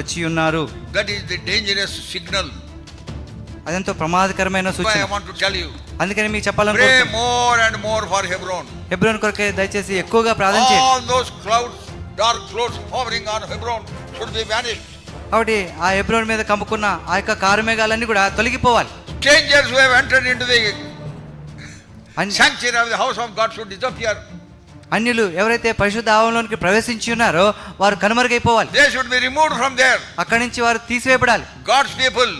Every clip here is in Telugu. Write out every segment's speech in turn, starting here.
వచ్చి ఉన్నారు. That is the dangerous signal అదంతా ప్రమాదకరమైన సూచన. ఐ వాంట్ అందుకని మీకు చెప్పాలని pray more and more for Hebron Hebron కొరకు దయచేసి ఎక్కువగా ప్రార్థన చేయండి. Clouds dark clouds hovering on Hebron should be vanished కాబట్టి ఆ హెబ్రోన్ మీద కమ్ముకున్న ఆ యొక్క కారు మేఘాలన్నీ కూడా తొలగిపోవాలి. Strangers who have entered into the sanctuary of the house of God should disappear అన్యులు ఎవరైతే పరిశుద్ధ ఆవరణలోనికి ప్రవేశించి ఉన్నారో వారు కనుమరుగైపోవాలి They should be removed from there. అక్కడి నుంచి వారు తీసివేయబడాలి God's people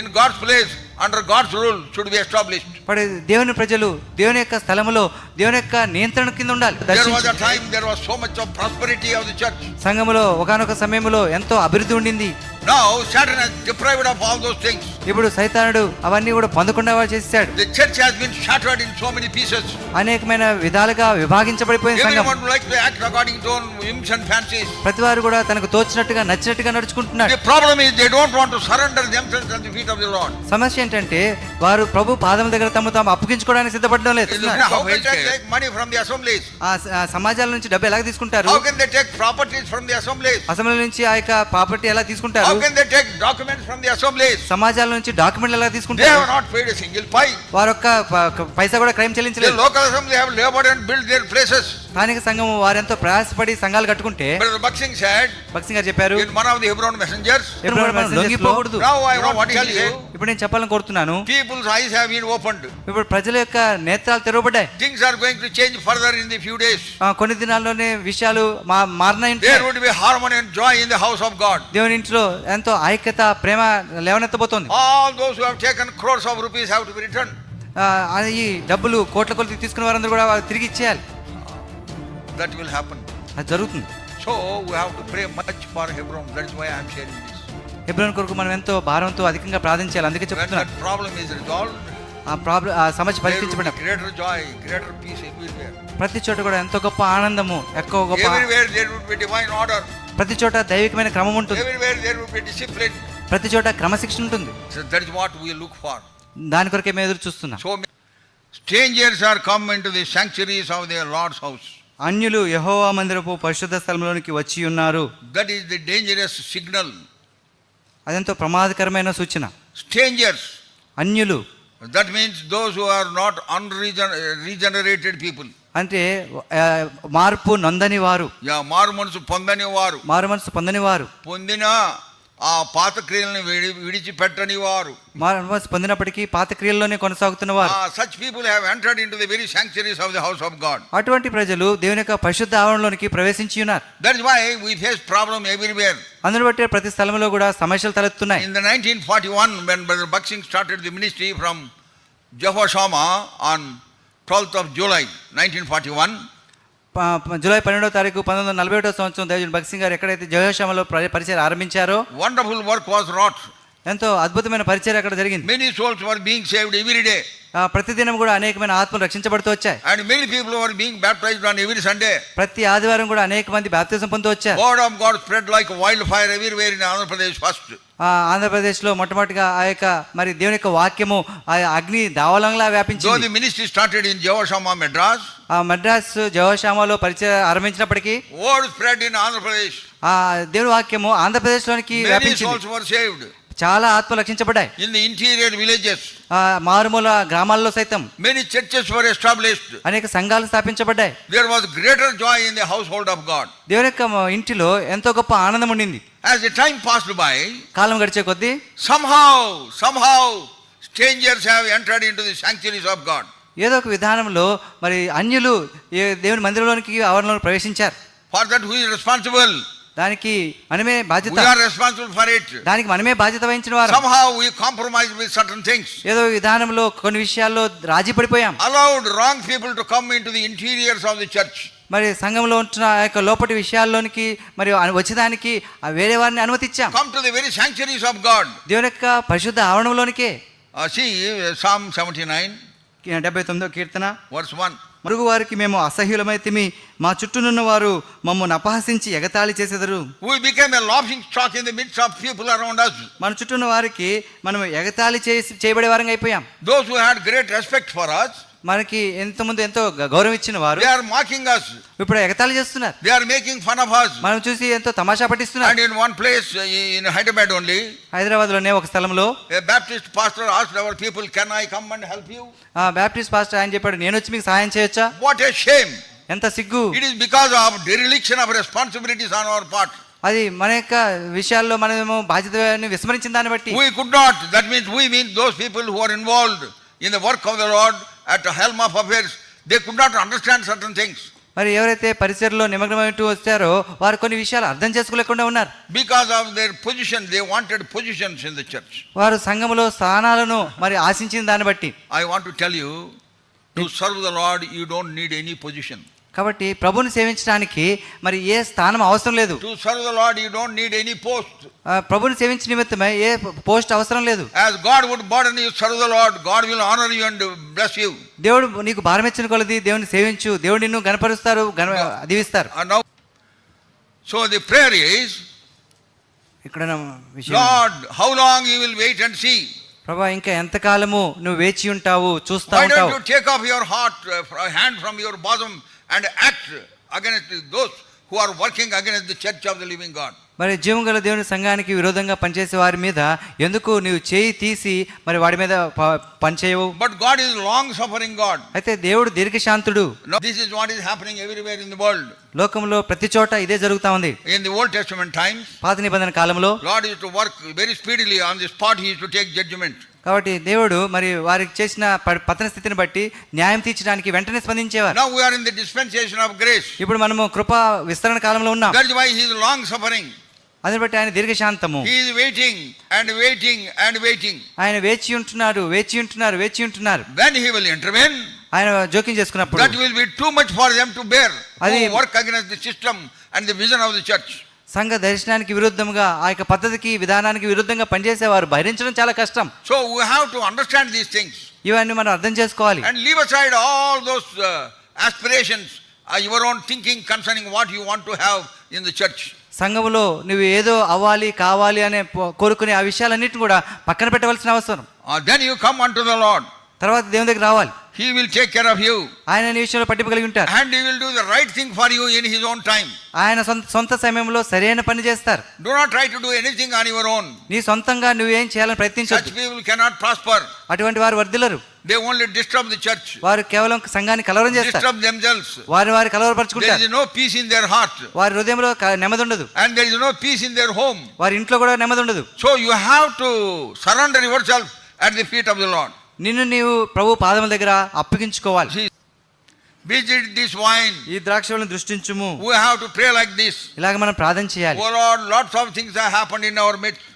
in God's place under God's rule should be established. మరి దేవుని ప్రజలు దేవుని యొక్క స్థలములో దేవుని యొక్క నియంత్రణ కింద ఉండాలి There was a దర్శించి- time there was so much of prosperity of the church. సంఘములో ఒకనొక సమయంలో ఎంతో అభివృద్ధి ఉండింది Now Satan has deprived of all those things. ఇప్పుడు సైతానుడు అవన్నీ కూడా పొందకుండా వాడు చేశాడు The church has been shattered in so many pieces. అనేకమైన విధాలుగా విభాగించబడిపోయిన సంఘం Everyone would like to act according to own whims and fancies. ప్రతి వారు కూడా తనకు తోచినట్టుగా నచ్చినట్టుగా నడుచుకుంటున్నాడు The problem is they don't want to surrender themselves at the feet of the Lord. సమస్య ఏంటంటే వారు ప్రభు పాదం దగ్గర తమ తాము అప్పగించుకోవడానికి సిద్ధపడడం లేదు How can they take money from the assemblies? ఆ స- సమాజాల నుంచి డబ్బు ఎలా తీసుకుంటారు How can they take properties from the assemblies? Assembly నుంచి ఆ యొక్క ప్రాపర్టీ ఎలా తీసుకుంటారు సమాజాల నుంచి డాక్యుమెంట్ ఎలా తీసుకుంటారు? సింగిల్ పై వారి యొక్క పైసా కూడా crime చెల్లించలేదు. Local assembly have labour and build their places స్థానిక సంఘం వారెంతో ప్రయాసపడి సంఘాలు కట్టుకుంటే బక్సింగ్ సైడ్ బక్సింగ్ గారు చెప్పారు in one of the Hebron messengers Hebron messengers లొంగిపోకూడదు. ఇప్పుడు నేను చెప్పాలని కోరుతున్నాను. Peoples eyes have been opened ఇప్పుడు ప్రజల యొక్క నేత్రాలు తెరవబడ్డాయి. Things are going to change further in the few days కొన్ని దినాల్లోనే విషయాలు మారనాయి. There would be harmonious joy in the house of God దేవుని ఇంట్లో ఎంతో ఐక్యత ప్రేమ లేవనెత్తబోతోంది All those who have taken crores of rupees have to be returned. ఆ, అది ఈ డబ్బులు కోట్ల కొలది తీసుకున్న వారందరూ కూడా తిరిగి ఇచ్చేయాలి That will happen. అది జరుగుతుంది So we have to pray much for Hebron. That's why I am sharing this. Hebron కొరకు మనం ఎంతో భారంతో అధికంగా ప్రార్థించాలి అందుకే చెప్తున్నాను problem is resolved, ఆ ప్రాబ్లం ఆ సమస్య పరిష్కరించబడిన greater joy, greater peace everywhere. ప్రతి చోట కూడా ఎంతో గొప్ప ఆనందము ఎక్కువ గొప్ప ప్రతి చోట దైవికమైన క్రమం ఉంటుంది. ప్రతి చోట క్రమశిక్షణ ఉంటుంది. దాని కొరకే మేము ఎదురు చూస్తున్నా. Strangers are come in the sanctuaries of the Lord's house అన్యులు యహోవా మందిరపు పరిశుద్ధ స్థలంలోనికి వచ్చి ఉన్నారు. That is the dangerous signal అదంతా ప్రమాదకరమైన సూచన. స్ట్రేంజర్స్ అన్యులు. That means those who are not un reason regenerated people అంటే మార్పు నొందని వారు మారు మనసు పొందని వారు మారు మనసు పొందని వారు పొందిన ఆ పాత క్రియలను విడి విడిచిపెట్టని వారు పొందినప్పటికీ పాత క్రియల్లోనే కొనసాగుతున్న వారు such people have entered into the very sanctuaries of the house of God అటువంటి ప్రజలు దేవుని యొక్క పరిశుద్ధ ఆవరణలోనికి ప్రవేశించి ఉన్నారు. That is why we face problem everywhere అందును బట్టి ప్రతి స్థలంలో కూడా సమస్యలు తలెత్తున్నాయి. In the nineteen forty one when brother Bakht Singh started the ministry from Jehovah Shammah on twelfth of July nineteen forty one July పన్నెండవ తారీఖు పంతొమ్మిది వందల నలభై ఒకటో సంవత్సరం దేవజన్ భగత్ సింగ్ గారు ఎక్కడైతే జయోషామలో ప్ర- పరిచయం ఆరంభించారో వండర్ఫుల్ వర్క్ వాజ్ రాట్ ఎంతో అద్భుతమైన పరిచయం అక్కడ జరిగింది. Many souls were being saved every day ఆ, ప్రతిదినం కూడా అనేకమైన ఆత్మలు రక్షించబడుతూ వచ్చాయి. And many people were being baptised on every Sunday ప్రతి ఆదివారం కూడా అనేక మంది బాప్తిజం పొందుతూ వచ్చారు. Word of God spread like wildfire everywhere in Andhra Pradesh first ఆ, ఆంధ్రప్రదేశ్లో మొట్టమొదటిగా ఆ యొక్క మరి దేవుని యొక్క వాక్యము ఆ అగ్ని దావలంలా వ్యాపించింది. The ministry started in Jehovah Shammah Madras ఆ మద్రాస్ జయోషామలో పరిచయం ఆరంభించినప్పటికీ వర్డ్ స్ప్రెడ్ ఇన్ ఆంధ్రప్రదేశ్ ఆ దేవుని వాక్యము ఆంధ్రప్రదేశ్లోనికి మెనీ వ్యాపించింది. చాలా ఆత్మలు రక్షించబడ్డాయి ఇన్ ది ఇంటీరియర్ విలేజెస్ మారుమూల గ్రామాల్లో సైతం మెనీ చర్చెస్ వర్ ఎస్టాబ్లిష్డ్ అనేక సంఘాలు స్థాపించబడ్డాయి. There was greater joy in the household of God దేవుని యొక్క ఇంటిలో ఎంతో గొప్ప ఆనందం ఉండింది. As the time passed by కాలం గడిచే కొద్దీ somehow somehow strangers have entered into the sanctuaries of god. ఏదో ఒక విధానంలో మరి అన్యులు దేవుని మందిరంలోనికి ఆవరణలో ప్రవేశించారు. For that who is responsible? దానికి మనమే బాధ్యత. ఆర్ రెస్పాన్సిబుల్ ఫర్ ఇట్ దానికి మనమే బాధ్యత వహించిన వారు. Somehow we compromise with certain things ఏదో విధానంలో కొన్ని విషయాల్లో రాజీపడిపోయాం allowed wrong people to come into the interiors of the church మరి సంఘంలో ఉంటున్న యొక్క లోపటి విషయాల్లోనికి మరి వచ్చేదానికి వేరే వారిని అనుమతించాం come to the very sanctuaries of God దేవుని పరిశుద్ధ ఆవరణంలోనికి. సి సామ్ 79 డెబ్బై తొమ్మిదో కీర్తన. వర్స్ వన్ మరుగు వారికి మేము అసహ్యులమై తిమి మా చుట్టూనున్న వారు మమ్మల్ని అపహసించి ఎగతాళి చేసేదరు. మన చుట్టూ వారికి మనం ఎగతాళి చేసి చేయబడే వారంగా అయిపోయాం. Those who had great respect for us మనకి ఎంతమంది ఎంతో గౌరవం ఇచ్చిన వారు దే ఆర్ మాకింగ్ us. ఇప్పుడు ఎగతాళి చేస్తున్నారు. They are making fun of us. మనం చూసి ఎంతో తమాషా పట్టిస్తున్నారు. And in one place in Hyderabad only హైదరాబాద్లోనే ఒక స్థలంలో a Baptist pastor asked our people can I come and help you ఆ బాప్టిస్ట్ పాస్టర్ ఆయన చెప్పాడు నేను వచ్చి మీకు సహాయం చేయొచ్చా? వాట్ ఏ షేమ్ ఎంత సిగ్గు. It is because of dereliction of responsibilities on our part అది మన యొక్క విషయాల్లో మనమేమో బాధ్యత విస్మరించిన దాన్ని బట్టి. We could not that means we mean those people who are involved in the work of the Lord at the helm of affairs, they could not understand certain things. మరి ఎవరైతే పరిసరలో నిమగ్నమైనట్టు వచ్చారో వారు కొన్ని విషయాలు అర్థం చేసుకోలేకుండా ఉన్నారు Because of their position, they wanted positions in the church. వారు సంఘములో స్థానాలను మరి ఆశించిన దాన్ని బట్టి I want to tell you, to serve the Lord, you don't need any position. కాబట్టి ప్రభుని సేవించడానికి మరి ఏ స్థానం అవసరం లేదు. To serve the Lord need any post ప్రభుని సేవించిన నిమిత్తమే ఏ పోస్ట్ అవసరం లేదు. As God would born you serve the Lord will honour you and bless you దేవుడు నీకు భారం ఇచ్చిన కొలది దేవుని సేవించు దేవుడు నిన్ను గణపరుస్తారు గణ దివిస్తారు. సో ది ప్రేయర్ ఇస్ ఇక్కడ how long you will wait and see ప్రభా ఇంకా ఎంత కాలము నువ్వు వేచి ఉంటావు చూస్తావు take off your heart hand from your bosom and act against those who are working against the church of the living God? మరి జీవం గల దేవుని సంఘానికి విరోధంగా పనిచేసే వారి మీద ఎందుకు నీవు చేయి తీసి మరి వాడి మీద పనిచేయవు But God is long suffering God. అయితే దేవుడు దీర్ఘశాంతుడు this is what is happening everywhere in the world. లోకంలో ప్రతి చోట ఇదే జరుగుతా ఉంది In the Old Testament times, పాత నిబంధన కాలంలో used to work very speedily on the spot, He used to take judgment. కాబట్టి దేవుడు మరి వారికి చేసిన పతన స్థితిని బట్టి న్యాయం తీర్చడానికి వెంటనే స్పందించేవారు. Now we are in the dispensation of grace ఇప్పుడు మనము కృప విస్తరణ కాలంలో ఉన్నాం. That why he long suffering అది బట్టి ఆయన దీర్ఘశాంతము. He waiting and waiting and waiting ఆయన వేచి ఉంటున్నారు వేచి ఉంటున్నారు వేచి ఉంటున్నారు. వెన్ హి విల్ ఆయన జోక్యం చేసుకున్నప్పుడు that will be too much for to bear అది work against the system and the vision of the church సంఘ దర్శనానికి విరుద్ధంగా ఆ యొక్క పద్ధతికి విధానానికి విరుద్ధంగా పనిచేసే వారు భరించడం చాలా కష్టం. So we have to understand these things ఇవన్నీ మనం అర్థం చేసుకోవాలి. And leave aside all those aspirations your own thinking concerning what you want to have in the church సంఘములో నువ్వు ఏదో అవ్వాలి కావాలి అనే కోరుకునే ఆ విషయాలన్నిటిని కూడా పక్కన పెట్టవలసిన అవసరం. Then you come unto the Lord తర్వాత దేవుని దగ్గర రావాలి. He will take care of you ఆయన నీ విషయంలో పట్టింపగలిగి ఉంటారు and He will do the right thing for you in His own time. ఆయన సొంత సొంత సమయంలో సరైన పని చేస్తారు Do not try to do anything on your own. నీ సొంతంగా నువ్వేం చేయాలని Such ప్రయత్నించొద్దు people cannot prosper. అటువంటి వారు వర్ధిల్లరు They only disturb the church, వారు కేవలం సంఘాన్ని కలవరం చేస్తారు disturb themselves. వారి వారి There కలవరపరుచుకుంటారు is no peace in their heart వారి హృదయంలో క- నెమ్మది ఉండదు and there is no peace in their home. వారి ఇంట్లో కూడా నెమ్మది ఉండదు So you have to surrender yourself at the feet of the Lord. నిన్ను నీవు ప్రభు పాదముల దగ్గర అప్పగించుకోవాలి visit this wine. ఈ ద్రాక్షలను దృష్టించుము We have to pray like this. ఇలాగ మనం ప్రార్థన చేయాలి Oh Lord, lots of things have happened in our midst.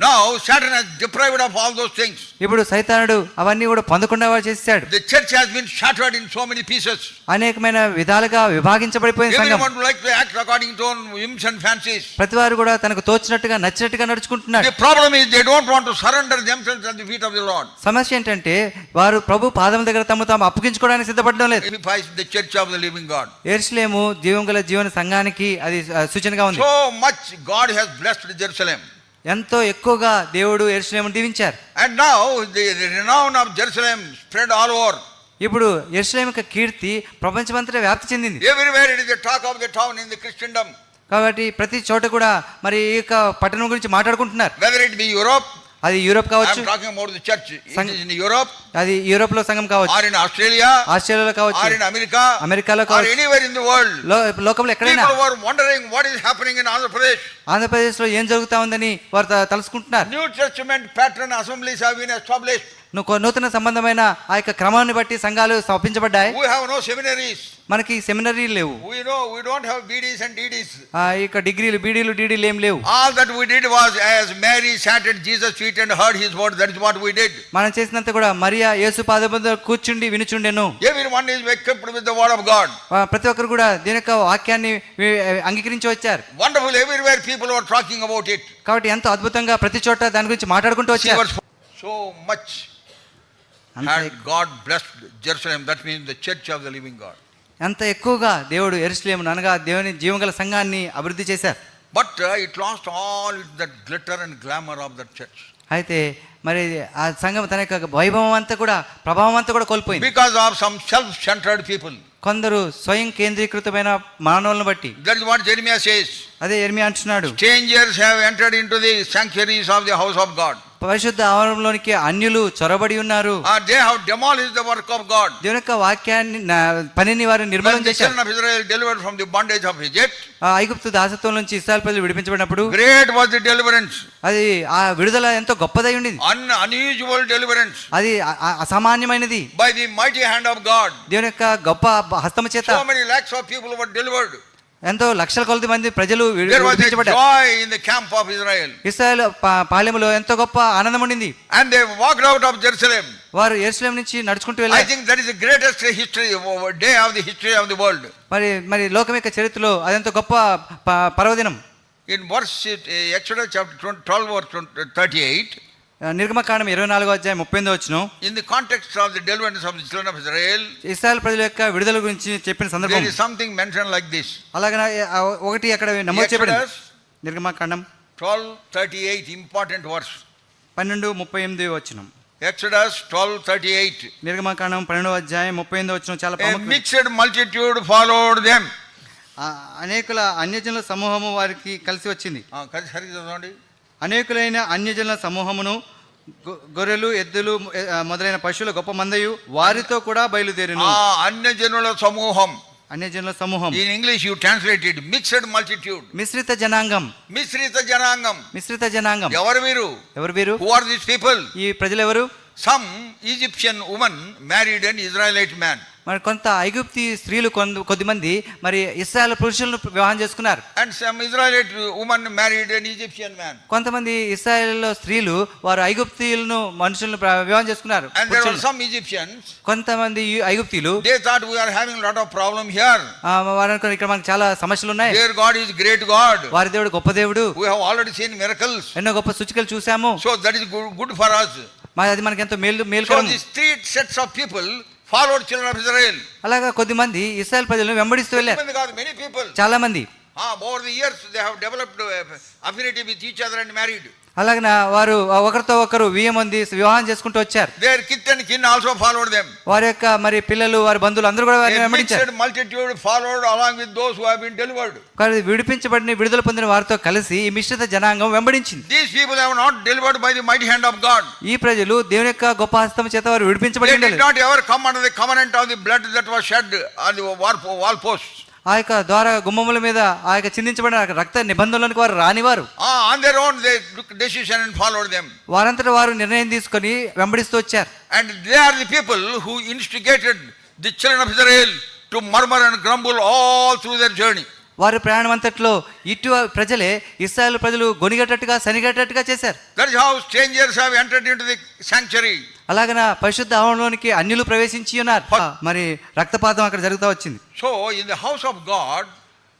Now Satan has deprived of all those things. ఇప్పుడు సైతానుడు అవన్నీ కూడా పొందకుండా వాడు చేశాడు The church has been shattered in so many pieces. అనేకమైన విధాలుగా విభాగించబడిపోయిన సంఘం Everyone would like to act according to own whims and fancies. ప్రతి వారు కూడా తనకు తోచినట్టుగా నచ్చినట్టుగా నడుచుకుంటున్నాడు The problem is they don't want to surrender themselves at the feet of the Lord. సమస్య ఏంటంటే వారు ప్రభు పాదం దగ్గర తమ తాము అప్పగించుకోవడానికి సిద్ధపడడం లేదు Typifies the church of the living God. Jerusalem జీవం గల జీవన సంఘానికి అది ఆ, సూచనగా ఉంది So much God has blessed Jerusalem. ఎంతో ఎక్కువగా దేవుడు ఎరుసలేము దీవించారు. And now the renown of Jerusalem spread all over ఇప్పుడు ఎరుసలేం యొక్క కీర్తి ప్రపంచమంతా వ్యాప్తి చెందింది. Everywhere it is the talk of the town in the Christendom కాబట్టి ప్రతి చోట కూడా మరి ఈ యొక్క పట్టణం గురించి మాట్లాడుకుంటున్నారు. వెదర్ ఇట్ బి యూరోప్ అది యూరోప్ కావచ్చు. యూరోప్ అది యూరోప్లో సంఘం కావచ్చు. ఆస్ట్రేలియా ఆస్ట్రేలియాలో కావచ్చు. అమెరికా అమెరికాలో కావచ్చు. ఎనీవేర్ ఇన్ ది వరల్డ్ లోకంలో ఎక్కడైనా were wondering what is happening Andhra Pradesh ఆంధ్రప్రదేశ్లో ఏం జరుగుతా ఉందని వారు తలుసుకుంటున్నారు new testament pattern assemblies have been నువ్వు నూతన సంబంధమైన ఆ యొక్క క్రమాన్ని బట్టి సంఘాలు స్థాపించబడ్డాయి. వి హావ్ నో సెమినరీస్ మనకి సెమినరీ లేవు. No we don't have BDs and DDs ఆ డిగ్రీలు బీడీలు డీడీలు ఏం లేవు. All that we did was as Mary sat Jesus feet and heard his word that is what did మనం చేసినంత కూడా మరియా యేసు పాదముద కూర్చుండి వినుచుండెను. Everyone is equipped with the of God ప్రతి ఒక్కరు కూడా దీని యొక్క వాక్యాన్ని అంగీకరించి వచ్చారు. Wonderful everywhere people are talking about it కాబట్టి ఎంతో అద్భుతంగా ప్రతి చోట దాని గురించి మాట్లాడుకుంటూ వచ్చారు. సో మచ్ ఎంత ఎక్కువగా దేవుడు ఎరుస్లేం అనగా దేవుని జీవగల సంఘాన్ని అభివృద్ధి చేశారు. But it lost all that glitter and glamour of that church అయితే మరి ఆ సంఘం తన యొక్క వైభవం అంతా కూడా ప్రభావం అంతా కూడా కోల్పోయింది. Because of some self centred people కొందరు స్వయం కేంద్రీకృతమైన మానవులను బట్టి. దట్ వాట్ జెర్మియా సేస్ అదే ఎర్మియా అంటున్నాడు. Changers have entered into the sanctuaries of the house of God పరిశుద్ధ ఆవరణలోనికి అన్యులు చొరబడి ఉన్నారు. They have demolish the work of God దేవుని వాక్యాన్ని పనిని వారు నిర్మలం చేశారు. Of from the bondage of Egypt ఐగుప్తు దాసత్వం నుంచి ఇస్రాయల్ ప్రజలు విడిపించబడినప్పుడు గ్రేట్ వాజ్ ది డెలివరెన్స్ అది ఆ విడుదల ఎంతో గొప్పదై ఉండింది. అన్ అన్యూజువల్ డెలివరెన్స్ అది అసామాన్యమైనది. By the mighty hand of God దేవుని యొక్క గొప్ప హస్తము చేత ఆఫ్ పీపుల్ వర్ డెలివర్డ్ ఎంతో లక్షల కొలది మంది ప్రజలు ఇస్రాయల్ పాలెములో ఎంతో గొప్ప ఆనందం ఉండింది. And they out of Jerusalem వారు యెరూషలేం నుంచి నడుచుకుంటూ వెళ్ళారు. Think that is the history day of the history of the world మరి మరి లోకం యొక్క చరిత్రలో అదంత గొప్ప పర్వదినం. In verse Exodus chapter 12 verse 38 నిర్గమకాండం ఇరవై నాలుగో అధ్యాయం ముప్పై ఎనిమిది వచ్చిన in the context of the deliverance of the children of Israel, ఇస్రాయల్ ప్రజల యొక్క విడుదల గురించి చెప్పిన సందర్భం there is something mentioned like this. అలాగే ఒకటి అక్కడ నమోదు చేయబడింది నిర్గమకాండం 12 38, important verse. పన్నెండు ముప్పై ఎనిమిది వచ్చిన Exodus 12 38. నిర్గమకాండం పన్నెండో అధ్యాయం ముప్పై ఎనిమిది వచ్చిన చాలా mixed multitude followed them. ఆ, అనేకుల అన్యజనుల సమూహము వారికి కలిసి వచ్చింది కలిసి సరిగ్గా చదవండి. అనేకులైన అన్యజనుల సమూహమును గొర్రెలు ఎద్దులు మొదలైన పశువుల గొప్ప మందయు వారితో కూడా బయలుదేరిను. ఆ అన్య జనుల సమూహం. అన్యజనుల సమూహం. In English you translated mixed multitude మిశ్రిత జనాంగం. మిశ్రిత జనాంగం. మిశ్రిత జనాంగం. ఎవరు వీరు? ఎవరు వీరు? హూ ఆర్ దిస్ పీపుల్ ఈ ప్రజలు ఎవరు? Some Egyptian woman married and Israelite man మరి కొంత ఐగుప్తి స్త్రీలు కొంత కొద్దిమంది మరి ఇస్రాయల్ పురుషులను వివాహం చేసుకున్నారు. And some Israelite woman married and Egyptian man కొంతమంది ఇస్రాయల్లో స్త్రీలు వారు ఐగుప్తీయులను మనుషులను వివాహం చేసుకున్నారు. And there are. Some Egyptians కొంతమంది ఈ ఐగుప్తీయులు. They thought we are having lot of problem here వారు అనుకున్నారు, ఇక్కడ మనకు చాలా సమస్యలు ఉన్నాయి. Their God is great God వారి దేవుడు గొప్ప దేవుడు. We have already seen miracles ఎన్నో గొప్ప సూచికలు చూసాము so that is good for us మరి అది మనకి ఎంతో మేలు మేలుకరం this three sets of people followed children of Israel అలాగా కొద్దిమంది ఇస్రాయల్ ప్రజలను వెంబడిస్తూ వెళ్ళారు. మెనీ పీపుల్ చాలా మంది. Over the years they have developed affinity with each other and married అలాగన వారు ఒకరితో ఒకరు వియ్యం మంది వివాహం చేసుకుంటూ వచ్చారు. Their kith and kin also followed them వారి యొక్క మరి పిల్లలు వారి బంధువులు అందరూ కూడా వారిని వెంబడించారు. Multitude followed along with those who have been delivered కానీ విడిపించబడిన విడుదల పొందిన వారితో కలిసి ఈ మిశ్రిత జనాంగం వెంబడించింది. These people have not delivered by the mighty hand of God ఈ ప్రజలు దేవుని యొక్క గొప్ప హస్తం చేత వారు విడిపించబడి They did ఉండలేదు. not ever come under the covenant of the blood that was shed on ఆ యొక్క ద్వార గుమ్మముల మీద ఆ యొక్క చిందించబడిన రక్త నిబంధనలకు వారు రానివారు. వారంతటి వారు నిర్ణయం తీసుకుని వెంబడిస్తూ వచ్చారు. And they are the people who instigated the children of Israel to murmur and grumble all through their journey వారి ప్రయాణం అంతట్లో ఇటు ప్రజలే ఇస్రాయల్ ప్రజలు గొనిగేటట్టుగా శనిగేటట్టుగా చేశారు. That is how strangers have entered into the sanctuary అలాగన పరిశుద్ధ ఆవరణలోనికి అన్యులు ప్రవేశించి ఉన్నారు. మరి రక్తపాతం అక్కడ జరుగుతూ వచ్చింది. So, in the house of God,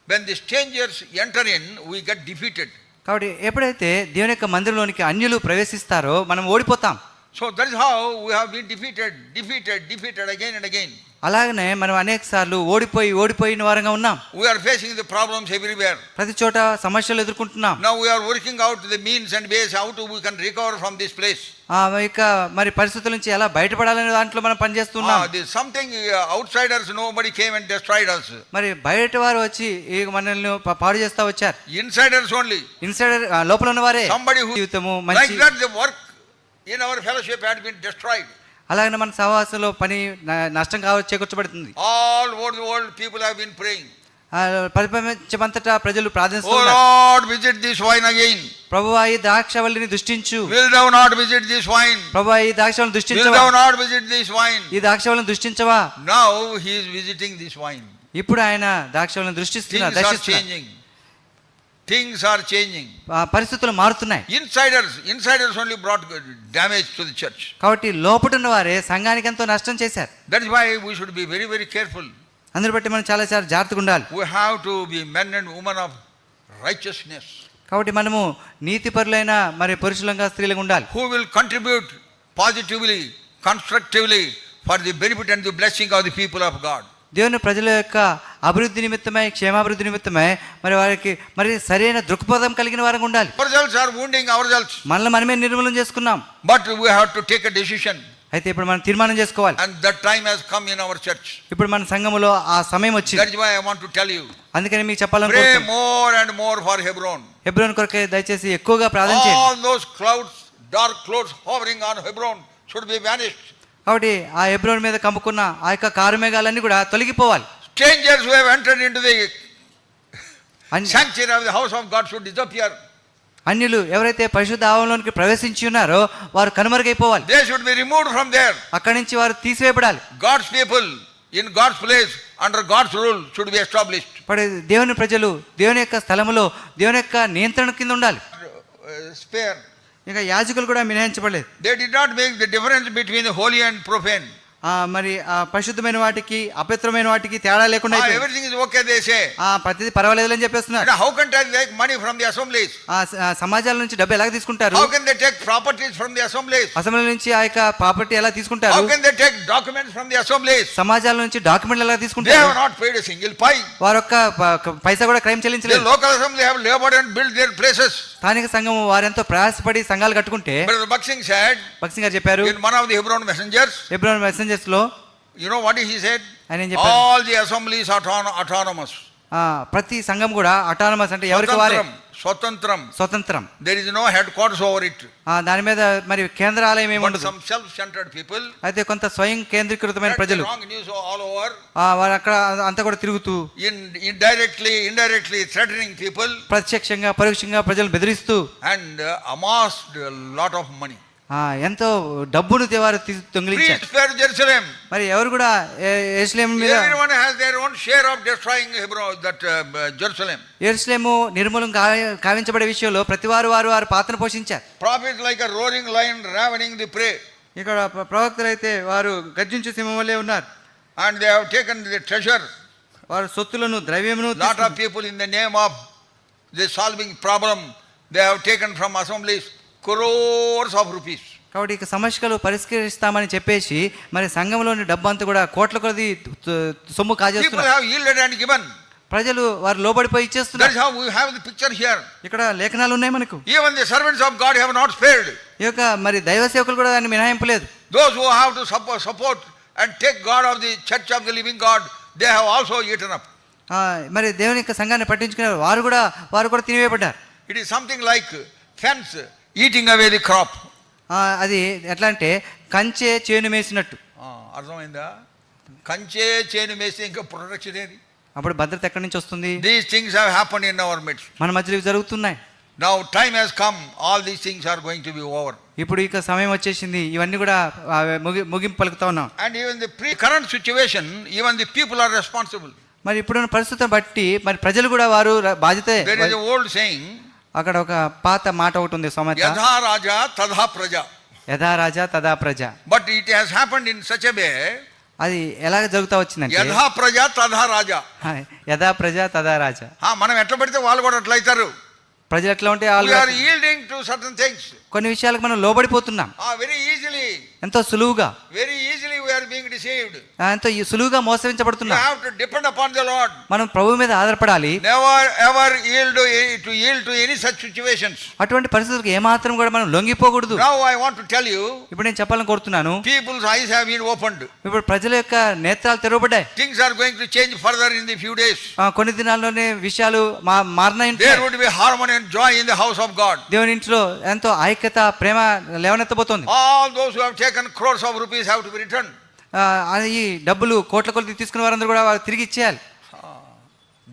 when the strangers enter in, we get defeated. కాబట్టి ఎప్పుడైతే దేవుని యొక్క మందిరంలోనికి అన్యులు ప్రవేశిస్తారో మనం ఓడిపోతాం. So that is how we have been defeated defeated defeated again and again అలాగనే మనం అనేక సార్లు ఓడిపోయి ఓడిపోయిన వారంగా ఉన్నాం. We are facing the problems everywhere ప్రతి చోట సమస్యలు ఎదుర్కొంటున్నాం. Now we are working out the means and base how to we can recover from this place ఆ ఇక మరి పరిస్థితుల నుంచి ఎలా బయటపడాలనే దాంట్లో మనం పని చేస్తున్నాం the something outsiders nobody came and destroyed us. మరి బయట వారు వచ్చి ఈ మనల్ని పాడు చేస్తా వచ్చారు. ఇన్సైడర్స్ ఓన్లీ ఇన్సైడర్ లోపల ఉన్న వారే సంబడి హూ జీవితము మంచి like that the work in our fellowship had been destroyed అలాగే మన సహవాసంలో పని నష్టం కావచ్చు చేకూర్చబడుతుంది. All over the world people have been praying పరిపంచమంతట ప్రజలు ప్రార్థిస్తున్నారు. Lord visit this vine again ప్రభువా ఈ ద్రాక్షవల్లిని దృష్టించు. Will thou not visit this vine ప్రభువా ఈ ద్రాక్షవల్లిని దృష్టించు will thou not visit this vine ఈ ద్రాక్షవల్లిని దృష్టించవా? Now he is visiting this vine ఇప్పుడు ఆయన ద్రాక్షవల్లిని దృష్టిస్తున్నాడు దర్శిస్తున్నాడు changing. Things are changing. ఆ, పరిస్థితులు మారుతున్నాయి Insiders, insiders only brought damage to the church. కాబట్టి లోపటున్న వారే సంఘానికి ఎంతో నష్టం చేశారు That is why we should be very, very careful. అందరి బట్టి మనం చాలా చాలా జాగ్రత్తగా ఉండాలి We have to be men and women of righteousness కాబట్టి మనము నీతిపరులైన మరి పురుషులంగా స్త్రీలుగా ఉండాలి who will contribute positively, constructively for the benefit and the blessing of the people of God. దేవుని ప్రజల యొక్క అభివృద్ధి నిమిత్తమే క్షేమాభివృద్ధి నిమిత్తమే మరి వారికి మరి సరైన దృక్పథం కలిగిన వారికి ఉండాలి. మనల్ని మనమే నిర్మూలన చేసుకున్నాం. But we have to take a decision అయితే ఇప్పుడు మనం తీర్మానం చేసుకోవాలి. And that time has come in our church ఇప్పుడు మన సంఘములో ఆ సమయం వచ్చింది. That is why I want to tell you అందుకని మీకు చెప్పాలని pray more and more for Hebron Hebron కొరకు దయచేసి ఎక్కువగా ప్రార్థన చేయండి. All those clouds dark clouds hovering on Hebron should be vanished కాబట్టి ఆ హెబ్రోన్ మీద కమ్ముకున్న ఆ యొక్క కారుమేఘాలన్నీ కూడా తొలగిపోవాలి. Strangers who have entered into the an- sanctuary of the house of God should disappear. అన్యులు ఎవరైతే పరిశుద్ధ ఆవరణలోనికి ప్రవేశించి ఉన్నారో వారు కనుమరుగైపోవాలి They should be removed from there. అక్కడి నుంచి వారు తీసివేయబడాలి God's people in God's place under God's rule should be established. ఇప్పుడు దేవుని ప్రజలు దేవుని యొక్క స్థలములో దేవుని యొక్క నియంత్రణ కింద ఉండాలి Uh, spare. ఇంకా యాజకులు కూడా మినహాయించబడలేదు They did not make the difference between the holy and profane. మరి పరిశుద్ధమైన వాటికి అపవిత్రమైన వాటికి తేడా లేకుండా ఎవ్రీథింగ్ ఓకే దేశే ఆ ప్రతిది పర్వాలేదు అని చెప్పేస్తున్నారు. How can take like money from the assemblies ఆ సమాజాల నుంచి డబ్బు ఎలా తీసుకుంటారు? How they take properties from the assemblies assembly నుంచి యొక్క ప్రాపర్టీ ఎలా తీసుకుంటారు? They take documents from the సమాజాల నుంచి డాక్యుమెంట్ ఎలా తీసుకుంటారు? They have not paid single pie వారు ఒక్క పైసా కూడా crime చెల్లించలేదు. Local assembly have and build their స్థానిక సంఘం వారు ఎంతో ప్రయాసపడి సంఘాలు కట్టుకుంటే బక్సింగ్ సాడ్ బక్సింగ్ గారు చెప్పారు in one of the Hebron messengers Hebron ప్రొసీజర్స్లో you know what he said all the assemblies autonomous ప్రతి సంఘం కూడా అటానమస్ అంటే ఎవరికి వారే? స్వతంత్రం స్వతంత్రం. There is no headquarters over it దాని మీద మరి కేంద్రాలయం ఏమి ఉండదు. సమ్ సెల్ఫ్ సెంటర్డ్ పీపుల్ అయితే కొంత స్వయం కేంద్రీకృతమైన ప్రజలు రాంగ్ న్యూస్ ఆల్ ఓవర్ వారు అక్కడ అంత కూడా తిరుగుతూ in directly indirectly threatening people ప్రత్యక్షంగా పరోక్షంగా ప్రజలు బెదిరిస్తూ and amassed lot of money ఎంతో డబ్బును దేవారు తొంగిలించారు. మరి ఎవరు కూడా Jerusalem share of destroying that Jerusalem Jerusalem నిర్మూలం కావించబడే విషయంలో ప్రతి వారు వారు వారు పాత్ర పోషించారు. Prophet like a roaring lion the prey ఇక్కడ ప్రవక్తలు అయితే వారు గర్జించు సింహం వల్లే ఉన్నారు. And they have taken the treasure వారు సొత్తులను ద్రవ్యమును lot of people in the name of the solving problem they have taken from assemblies crores of rupees. కాబట్టి ఇక సమస్యలు పరిష్కరిస్తామని చెప్పేసి మరి సంఘంలోని డబ్బు అంతా కూడా కోట్ల కొద్ది సొమ్ము కాజేస్తున్నారు. ప్రజలు వారు లోబడిపోయి ఇచ్చేస్తున్నారు. వి హావ్ పిక్చర్ హియర్ ఇక్కడ లేఖనాలు ఉన్నాయి మనకు. Even the servants God have not failed మరి దైవ సేవకులు కూడా దాన్ని మినహాయింపలేదు. Those who have to support and take God of the church of the living God they have also eaten up మరి దేవుని యొక్క సంఘాన్ని పట్టించుకునే వారు కూడా వారు కూడా తినివేయబడ్డారు. It is something like fence away the crop. ఆ, అది ఎట్లా అంటే కంచె చేను మేసినట్టు. ఆ, అర్థమైందా? కంచే చేను మేసి ఇంకా ప్రొటెక్షన్ ఏది? అప్పుడు భద్రత ఎక్కడి నుంచి వస్తుంది? These things have happen in our midst మన మధ్యలో జరుగుతున్నాయి. Now time has come all these things are going to be over ఇప్పుడు ఇక సమయం వచ్చేసింది. ఇవన్నీ కూడా ముగింపు పలుకుతా ఉన్నాం. And even the present situation even the people are responsible మరి ఇప్పుడున్న పరిస్థితిని బట్టి మరి ప్రజలు కూడా వారు బాధ్యత ఓల్డ్ సేయింగ్ అక్కడ ఒక పాత మాట ఒకటి ఉంది సోమత యథా రాజా తథా ప్రజ. యథా రాజా తదా ప్రజ. But it has happened in such a way అది ఎలాగ జరుగుతా వచ్చిందంటే యథా ప్రజ తథా రాజా. యథా ప్రజ తదా రాజా. మనం ఎట్లా పెడితే వాళ్ళు కూడా అట్లా అవుతారు ప్రజలు ఎట్లా ఉంటే ఈల్డింగ్ టు సర్టన్ థింగ్స్ కొన్ని విషయాలకు మనం లోబడిపోతున్నాం. వెరీ ఈజీలీ ఎంతో సులువుగా. Very easily we are being deceived ఆ, ఎంతో ఈ సులువుగా you మోసరించబడుతున్నాం have to depend upon the Lord మనం ప్రభు మీద ఆధారపడాలి. Never ever yield to yield to any such situations అటువంటి పరిస్థితులకు ఏమాత్రం కూడా మనం లొంగిపోకూడదు. Now I want to tell you ఇప్పుడు నేను చెప్పాలని కోరుతున్నాను. People's eyes have been opened ఇప్పుడు ప్రజల యొక్క నేత్రాలు తెరవబడ్డాయి. Things are going to change further in the few days కొన్ని దినాల్లోనే విషయాలు మా మారినాయి there would be harmony and joy in the house of God దేవుని ఇంట్లో ఎంతో ఐక్యత ప్రేమ లేవనెత్తబోతోంది. All those who have taken crores of rupees have to be return ఈ డబ్బులు కోట్ల కొలు తీసుకున్న వారందరూ కూడా తిరిగి ఇచ్చేయాలి.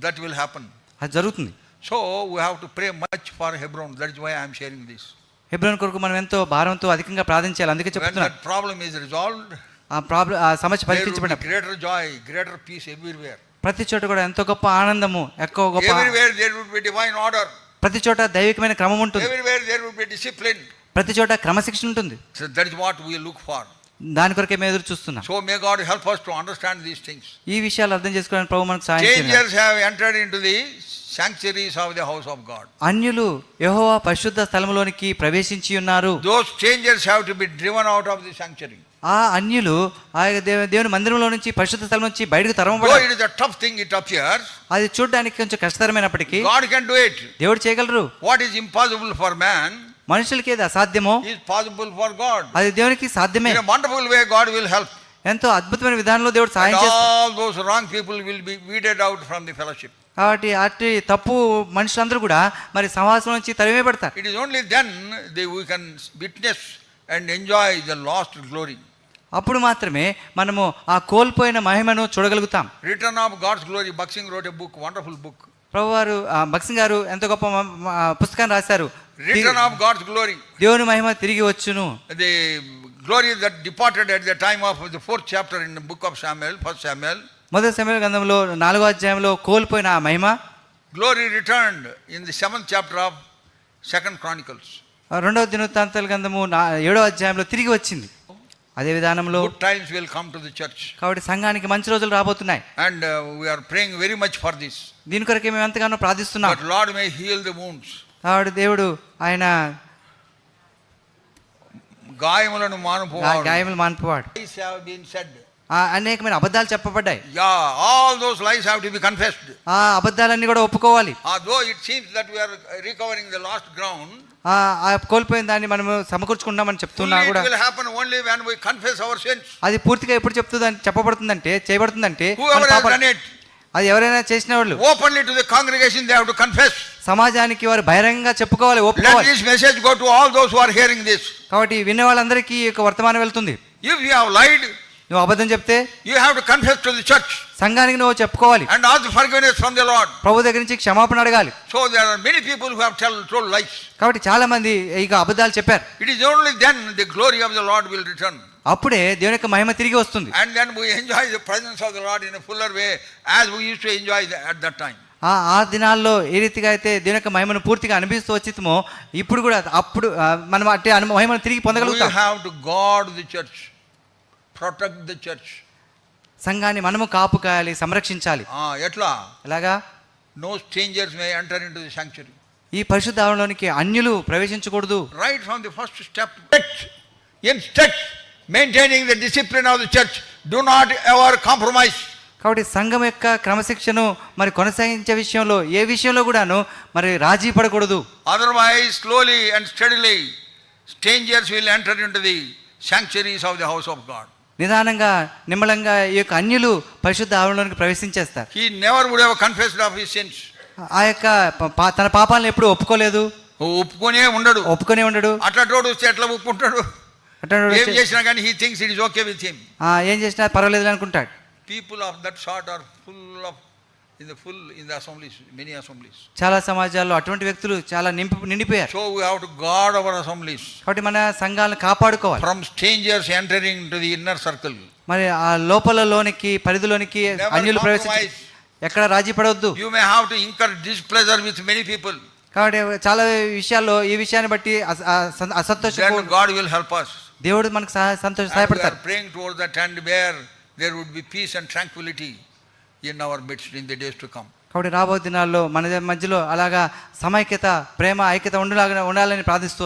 దట్ విల్ హ్యాపన్ అది జరుగుతుంది. So we have to pray much for Hebron that is why I'm sharing this Hebron కొరకు మనం ఎంతో భారంతో అధికంగా ప్రార్థన చేయాలి అందుకే చెప్తున్నాను. ప్రాబ్లమ్ ఇస్ రిజాల్వ్డ్ ఆ ప్రాబ్లం ఆ సమస్య పరిష్కరించబడింది greater joy greater peace everywhere ప్రతి చోట కూడా ఎంతో గొప్ప ఆనందము ఎక్కువ గొప్ప everywhere there would be divine order ప్రతి చోట దైవికమైన క్రమం ఉంటుంది. Everywhere there would be discipline ప్రతి చోట క్రమశిక్షణ ఉంటుంది. That is what we look for దాని కొరకే మేము ఎదురు చూస్తున్నాం. So may God help us to understand these things ఈ విషయాలు అర్థం చేసుకోవడానికి ప్రభు మనకు సహాయం చేయండి have entered into the sanctuaries of the house of God అన్యులు యెహోవా పరిశుద్ధ స్థలములోనికి ప్రవేశించి ఉన్నారు. Those changers have to be driven out of the sanctuary ఆ అన్యులు ఆ దేవుని మందిరంలో నుంచి పరిశుద్ధ స్థలం నుంచి బయటకు తరమబడాలి it is a tough thing it అది చూడడానికి కొంచెం కష్టతరమైనప్పటికీ గాడ్ కెన్ డు ఇట్ దేవుడు చేయగలరు. What is impossible for man మనుషులకి ఏది అసాధ్యమో? పాజిబుల్ ఫర్ గాడ్ అది దేవునికి సాధ్యమే. Wonderful way God will help ఎంతో అద్భుతమైన విధానంలో దేవుడు సాయం all those wrong people will be weeded out from the fellowship కాబట్టి అట్టి తప్పు మనుషులందరూ కూడా మరి సమాసం నుంచి తరిమే పడతారు it is only then they we can witness and enjoy the lost glory అప్పుడు మాత్రమే మనము ఆ కోల్పోయిన మహిమను చూడగలుగుతాం. Return of God's glory Bakht Singh wrote a book wonderful book ప్రభు వారు బక్సింగ్ గారు ఎంత గొప్ప పుస్తకాన్ని రాశారు. Return of God's glory. దేవుని మహిమ తిరిగి వచ్చును The glory that departed at the time of the fourth chapter in the book of Samuel, first Samuel. మొదటి సమయ గ్రంథంలో నాలుగో అధ్యాయంలో కోల్పోయిన ఆ మహిమ Glory returned in the seventh chapter of Second Chronicles. ఆ రెండవ దినవృత్తాంతాల గ్రంథము ఏడో అధ్యాయంలో తిరిగి వచ్చింది అదే విధానంలో times will come to the church. కాబట్టి సంఘానికి మంచి రోజులు రాబోతున్నాయి uh, we are praying very much for this. దీని కొరకే మేము ఎంతగానో ప్రార్థిస్తున్నాం But Lord may heal the కాబట్టి దేవుడు ఆయన గాయములను మానుపు గాయములు మానుపువాడు. అనేకమైన అబద్ధాలు చెప్పబడ్డాయి. Yeah all those life have to be అబద్ధాలన్నీ కూడా ఒప్పుకోవాలి. It seems that we recovering the lost ground ఆ కోల్పోయిన దాన్ని మనం సమకూర్చుకుంటామని చెప్తున్నా కూడా. It only when we confess our sins అది పూర్తిగా ఎప్పుడు చెప్తుందని చెప్పబడుతుందంటే చేయబడుతుందంటే అది ఎవరైనా చేసిన వాళ్ళు openly to the congregation they have to confess సమాజానికి వారు బహిరంగంగా చెప్పుకోవాలి open this message go to all those who are hearing this కాబట్టి విన్న వాళ్ళందరికీ ఈ యొక్క వర్తమానం వెళ్తుంది. ఇఫ్ యు హావ్ లైడ్ నువ్వు అబద్ధం చెప్తే you have to confess to the church సంఘానికి నువ్వు చెప్పుకోవాలి. And ask forgiveness from the Lord ప్రభు దగ్గర నుంచి క్షమాపణ అడగాలి. So there are many people who have tell true life కాబట్టి చాలా మంది ఇక అబద్ధాలు చెప్పారు. It is only then the glory of the Lord will return అప్పుడే దేవుని యొక్క మహిమ తిరిగి వస్తుంది. And then we enjoy the presence of the Lord in fuller way as we used to enjoy at that time ఆ ఆ దినాల్లో ఏ రీతిగా అయితే దేవుని యొక్క మహిమను పూర్తిగా అనిపిస్తూ వచ్చితమో ఇప్పుడు కూడా అప్పుడు మనం అట్టే మహిమను తిరిగి పొందగలుగుతాం. We guard the church protect the church సంఘాన్ని మనము కాపు కాయాలి సంరక్షించాలి ఎట్లా? ఎలాగా? No strangers may enter into the ఈ పరిశుద్ధ అన్యులు ప్రవేశించకూడదు. Right from the first step in step maintaining the discipline of the church do not ever compromise కాబట్టి సంఘం యొక్క క్రమశిక్షను మరి కొనసాగించే విషయంలో ఏ విషయంలో కూడాను మరి రాజీ పడకూడదు. Otherwise slowly and steadily strangers will enter in the sanctuaries of the house of God నిదానంగా నిమ్మలంగా ఈ యొక్క అన్యులు పరిశుద్ధ ఆవరణలోకి ప్రవేశించేస్తారు. He never would ever confess of his sins ఆ యొక్క తన పాపాలను ఎప్పుడు ఒప్పుకోలేదు. ఒప్పుకొనే ఉండడు. ఒప్పుకొనే ఉండడు. అట్లా రోడ్ వస్తే ఎట్లా ఒప్పుకుంటాడు ఏం చేసినా కానీ he thinks it is okay with him ఆ, ఏం చేసినా పర్వాలేదు అనుకుంటాడు. People of that sort are full of in the full in the assemblies many assemblies చాలా సమాజాల్లో అటువంటి వ్యక్తులు చాలా నింపి నిండిపోయారు. So we have to guard our assemblies కాబట్టి మన సంఘాలను కాపాడుకోవాలి. From strangers entering to the inner circle మరి ఆ లోపలలోనికి పరిధిలోనికి Never అన్యులు ప్రవేశించి compromise. ఎక్కడ రాజీ పడవద్దు. You may have to incur displeasure with many people కాబట్టి చాలా విషయాల్లో ఈ విషయాన్ని బట్టి అస- అసంతోషం గాడ్ విల్ హెల్ప్ us. దేవుడు మనకు సంతోషం సహాయపడతారు praying toward that hand where there would be peace and tranquility in our midst in the days to come కాబట్టి రాబోయే దినాల్లో మన మధ్యలో అలాగా సమైక్యత ప్రేమ ఐక్యత ఉండలాగా ఉండాలని ప్రార్థిస్తూ